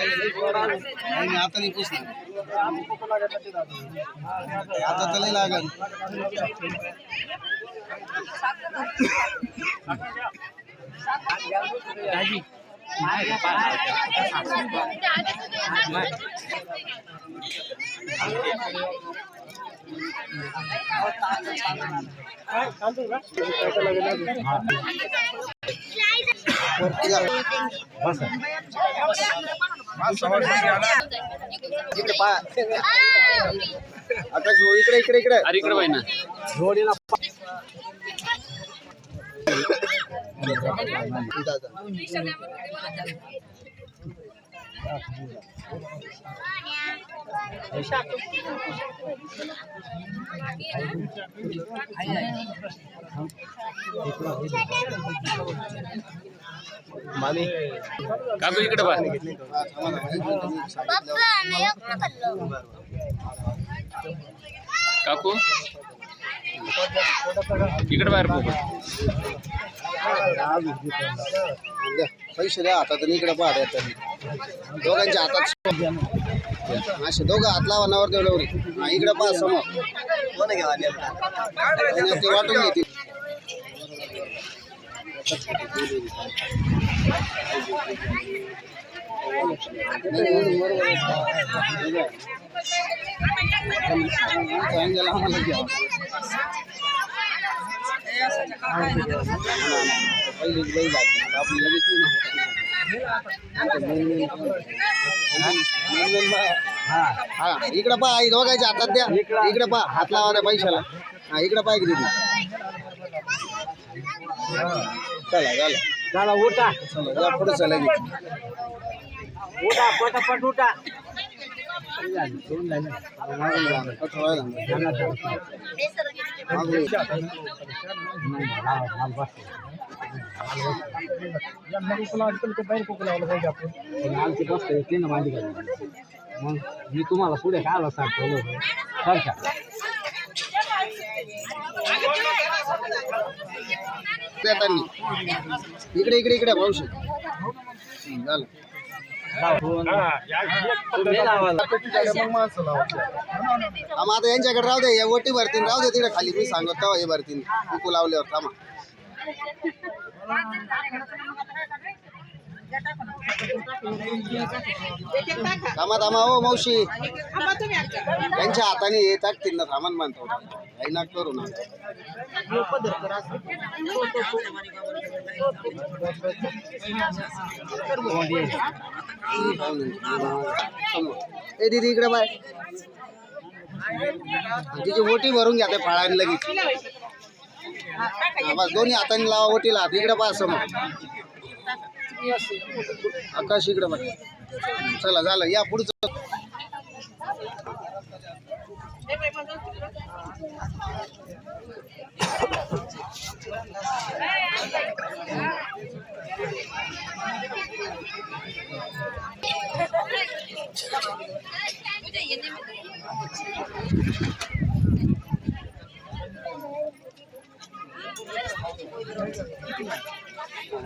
नाही, आता नाही पुसणार आता तर लागल आकाश भाऊ इकडे इकडे इकडे अरे इकडे पाहिजे ना काकू इकडे पहा काकू? इकडे बाहेर पैसे द्या हातात आणि इकडे पहा द्या दोघांच्या हातात. असे दोघं हात लावा नवर. देवल्यावरी हा इकडे पहा समोर. ते वाटून घेतील. बा- हा इकडं पहा आई दोघांच्या हातात द्या. इकडं पहा हात लावा त्या पैशाला. हा इकडं पाय किती चला झालं चला उठा चला पुढे चला. उठा पटापट उठा झालं. आमची बसता येते ना घालून. मग मी तुम्हाला पुढे काय आला सांगतो बरं का इकडे इकडे इकडे पाऊस झालं. आम्हा आता यांच्याकडे राहू दे या ओटी भरतीन राहू दे तिकडे खाली. मी सांगत तेव्हा हे भरतीन. कुकू लावल्यावर थांबा. थांबा थांबा हो मावशी. त्यांच्या हाताने हे टाकतील ना थांबा म्हणतो ना करू ना ए दीदी इकडे बाय. तिची ओटी भरून घ्या त्या फळाने लगेच. हा, बस दोन्ही हाताने लावा ओटीला हात. इकडे पहा समोर. आकाश इकडे बाय चला झालं. या पुढचं.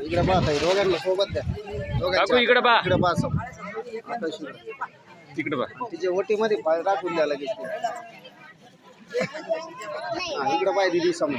इकडे पहा ताई दोघांना सोबत द्या दोघांच्या काकू, इकडे पहा. इकडे पहा समोर आकाश इकडे तिकडे पहा तिच्या ओटीमध्ये पाय टाकून द्या लगेच. हा इकडे पाय दिदी समोर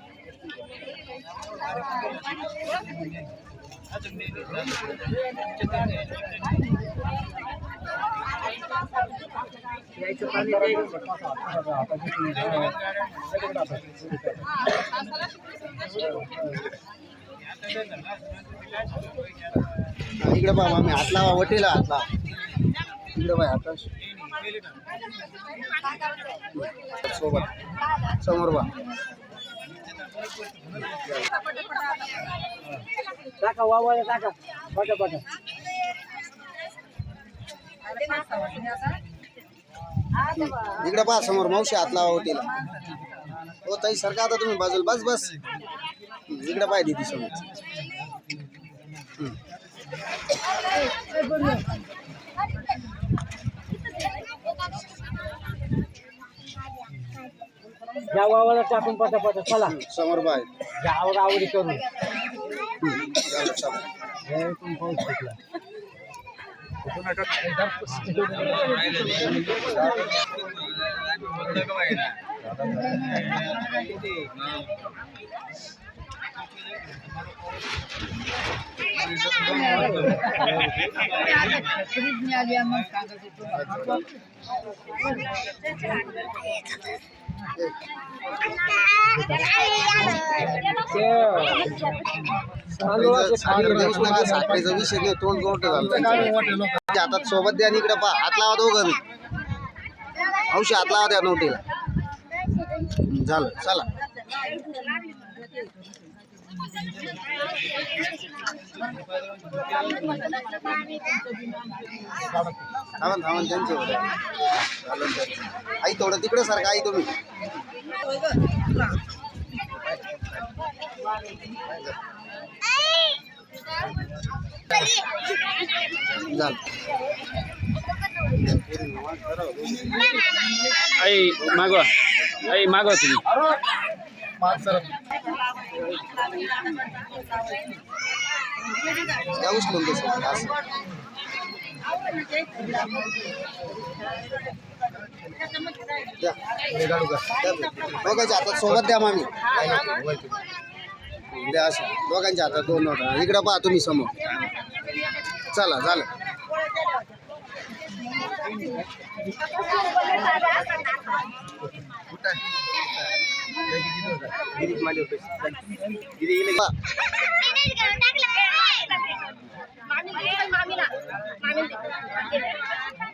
इकडे बाबा आम्ही आतला लावा वटीला हात इकडे बाय आता सोबत समोर बा टाका वावा टाका. पटा पटा. इकडे पहा समोर मावशी हात लावा वटीला हो ताई सरका आता तुम्ही बाजूला बस बस. इकडे पाय दिदी समोर. हं. या वावाला टाकून पटा पटा चला समोर पाय या आवड आवडी करू हं, झालं, चला. हे पण पाऊस सुटला साखरेचं- साखर देऊच नका साखरेचा विषय नाही तोंड गोट झालं हातात सोबत द्या इकडे पहा. हात लावा दोघं बी. हात लावा द्या नोटीला झालं चला. त्यांचे आई थोडं तिकडे सारखं आई तुम्ही. आई मागवा. आई मागवा तुम्ही. दोघांच्या हातात सोबत द्या मामी. द्या असं दोघांच्या हातात दोन नोटा. इकडं पहा तुम्ही समोर. चला झालं कुठं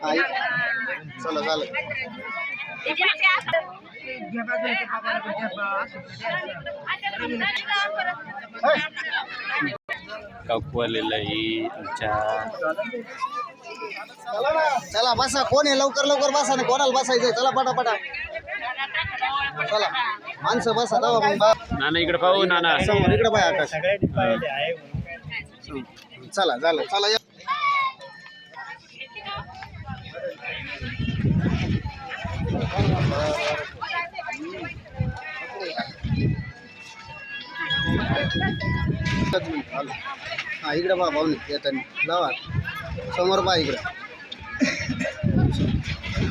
आई चला झालं काकू आहे आमच्या चला बसा. कोण आहे? लवकर लवकर बसा ना कोणाला बसायचंय? चला पटापटा. चला. माणसं बसा तेव्हा मग बा- नाना इकडे पाहू नाना. समोर इकडे पाय आकाश. चला झालं. चला या. हा इकडे पहा भाऊ येताना. लावा समोर पहा इकडे.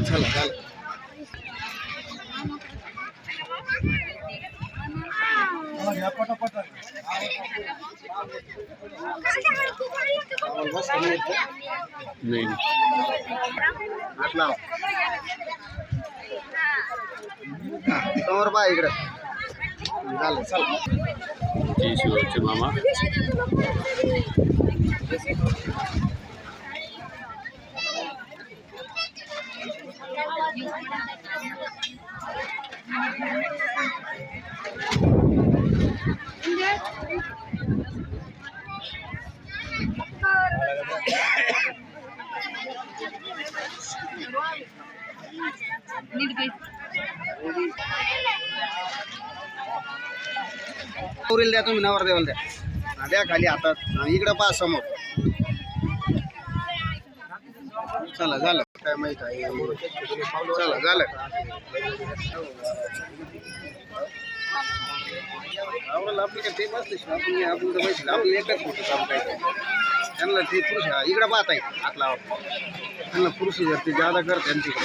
चला झालं बस कमी येतं. नाही हात लावा हा, समोर पहा इकडे झालं चला जय शिवचे मामा नवरीला द्या तुम्ही नवर देवाला द्या. द्या खाली हातात. इकडं पहा समोर. चला झालं. काय माहीत आहे चला झालं. आवडलं ते बसते आपण आपण तर बसले एकच फोटो काढायचं त्यांना ते पुरुष इकडं पाहत आहे. हात लावा. त्यांना पुरुष जास्त जादा कर त्यांच्याकडे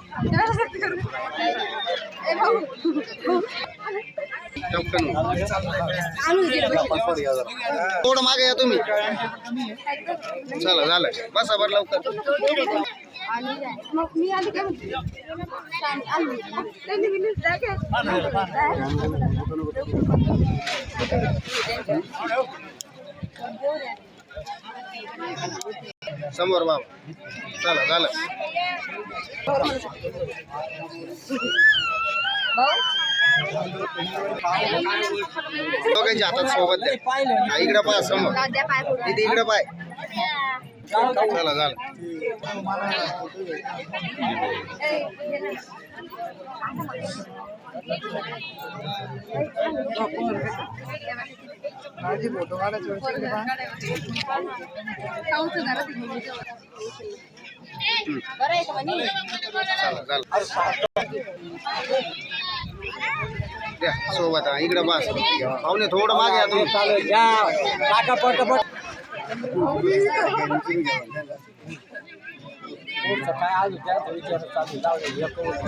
चप्पल थोडं मागे या तुम्ही. चला झालं बसा बरं लवकर. मी समोर बाबा चला झालं. दोघांच्या हातात सोबत द्या. इकडे पाय समोर. पाय तिथे इकडे पाय. चला झालं. सोबत हा इकडे बस. पाहुणे थोडं मागे या तुम्ही. टाका पट पट. काय आज त्यांचा विचार चालू जाऊ दे, एक वर्ष.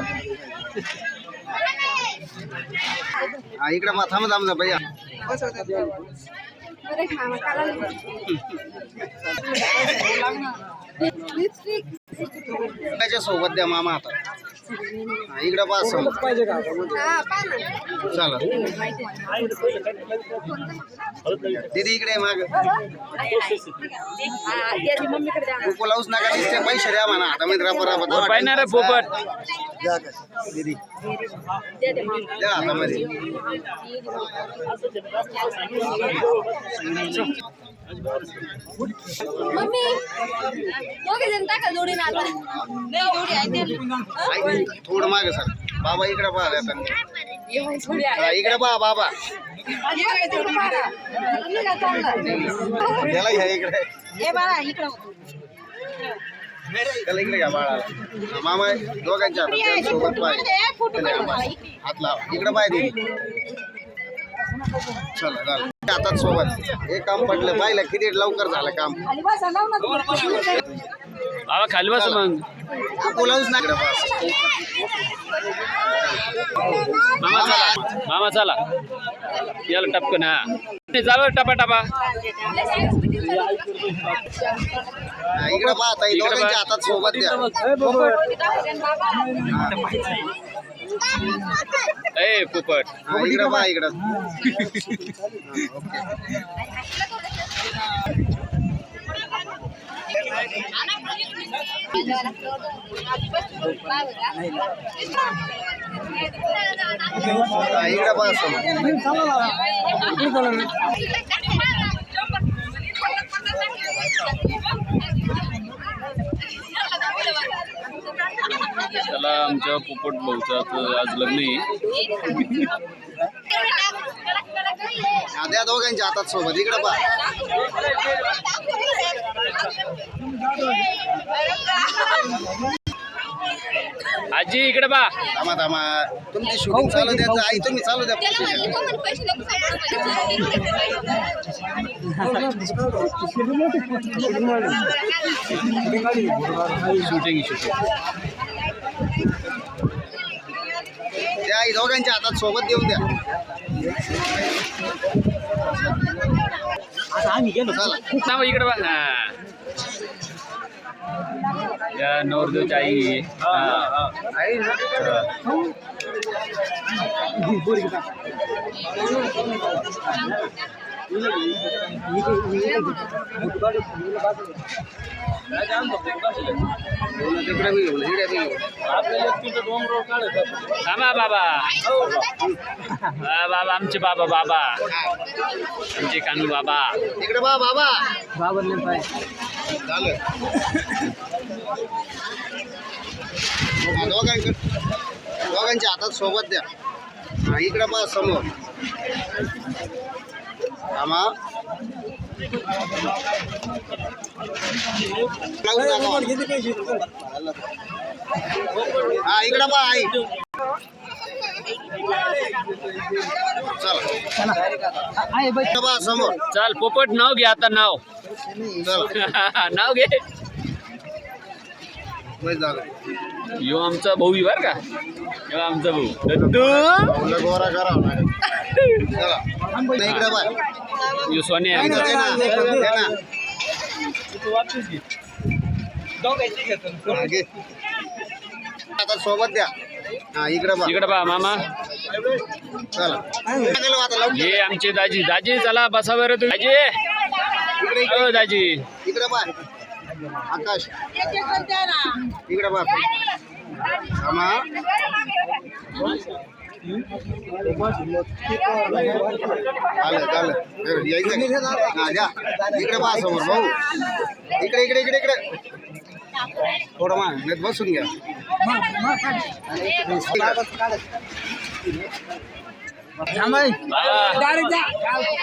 हा इकडे पहा थांब थांब जा भैया. सोबत द्या मामा आता. इकडे समोर पाहिजे का? हा पहा ना चला. दीदी इकडे माग. लावूच नका दिसते पैसे द्या म्हणा. आता मी रबर पोपट दीदी. द्या हातामध्ये मम्मी दोघे जण टाका जोडीने आता. नाही जोडी आहे थोडं मागे सर. बाबा इकडे पहा आता. हा, इकडे पहा बाबा. त्याला घ्या इकडे. ए बाळा इकडं त्याला इकडे घ्या बाळा मामा दोघांच्या सोबत पाय हात लाव. इकडे पाय चला झालं. हातात सोबत. हे काम पडलं. पाहिलं किती लवकर झालं काम. बाबा खाली बस मग. मामा चला. मामा चला. याला टपकन हा. चालू टपा टपा. इकडे पहा ताई दोघांच्या हातात सोबत द्या. ए पोपट इकडे पहा इकडं. इकडे समोर त्याला आमच्या पोपट भाऊचं आज लग्न आहे. द्या दोघांच्या हातात सोबत. इकडे पहा. आजी इकडे बा थांबा थांबा. तुमची शूटिंग चालू द्या आई तुम्ही चालू द्या. शूटिंग शूटिंग द्या आई दोघांच्या हातात सोबत देऊन द्या. आता आम्ही गेलो ना इकडे बघ. हा. नवरदेवची आई. हा. थांबा बाबा. बाबा आमचे बाबा बाबा. आमचे कानू बाबा. इकडे बा बाबा. बाबा पाय झालं दोघांकडे दोघांच्या हातात सोबत द्या. इकडे इकडं पहा समोर. आम्हा हा इकडं पहा आई चला समोर चाल पोपट नाव घे आता नाव. चला. नाव घे. यो आमचा भाऊ बर का? यो आमचा भाऊ. दत्तू. गोरा लागेल. चला. इकडं. हा. आता सोबत द्या. हा इकडं पहा इकडे पहा मामा. चला. हे आमचे दाजी. दाजी चला बसा बरं तुम्ही. दाजी. हो दाजी. इकडे पहा आकाश. इकडे पहा आम्हा आलं झालं यायचं हा द्या इकडे पहा समोर भाऊ. इकडे इकडे इकडे इकडे. थोडं मा बसून घ्या. डायरेक्ट जा।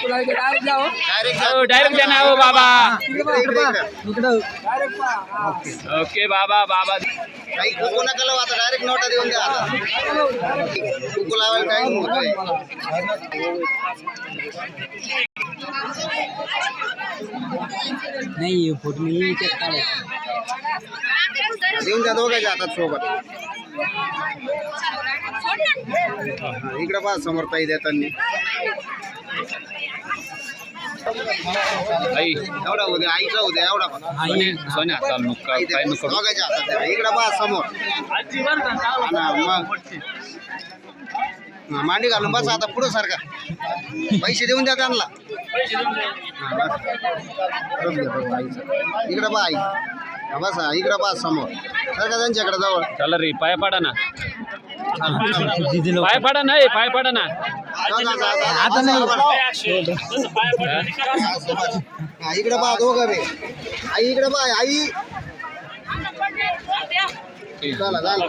डायरेक्ट जाओ डायरेक्ट हो डायरेक्ट द्या ना हो बाबा। इकडे इकडे इकडे इकडं डायरेक्ट ओके बाबा बाबा। काही कुकू नका लावू आता डायरेक्ट नोटा देऊन द्या आता कुकू लावायला टाइम होतोय नाही फोटो मी काढायचं देऊन द्या दोघांच्या हातात सोबत हा, इकडे पहा समोर ताई देताना आई एवढा होऊ द्या आईचा होऊ द्या एवढा पण सोन्या चाल नको आई काय. नको दोघांच्या हातात द्या इकडे पहा समोर हा, मग मांडी घालून बस आता पुढं सारखा पैसे देऊन द्या त्यांना हा, बस. परत घे बघू आईचं. इकडे पहा आई हा, बस हा, इकडे पहा समोर सारखा त्यांच्याकडे जवळ चला रे पाय पाडा ना. पाय पाडा नाही पाय पाडा ना. आता नाही. इकडे पहा दोघं बे. आई इकडे पहा आई. चला झालं.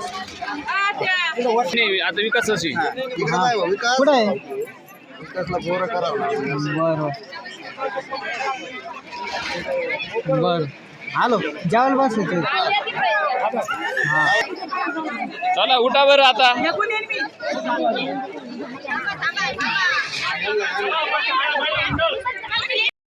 नाही आता विकासाची इकडे पाय भाऊ, विकास. कुठं आहे? विकासला पोरं करावं लागलं. बरं. बरं. आलो जेवायला बसायचं हा चला उठा बरं आता.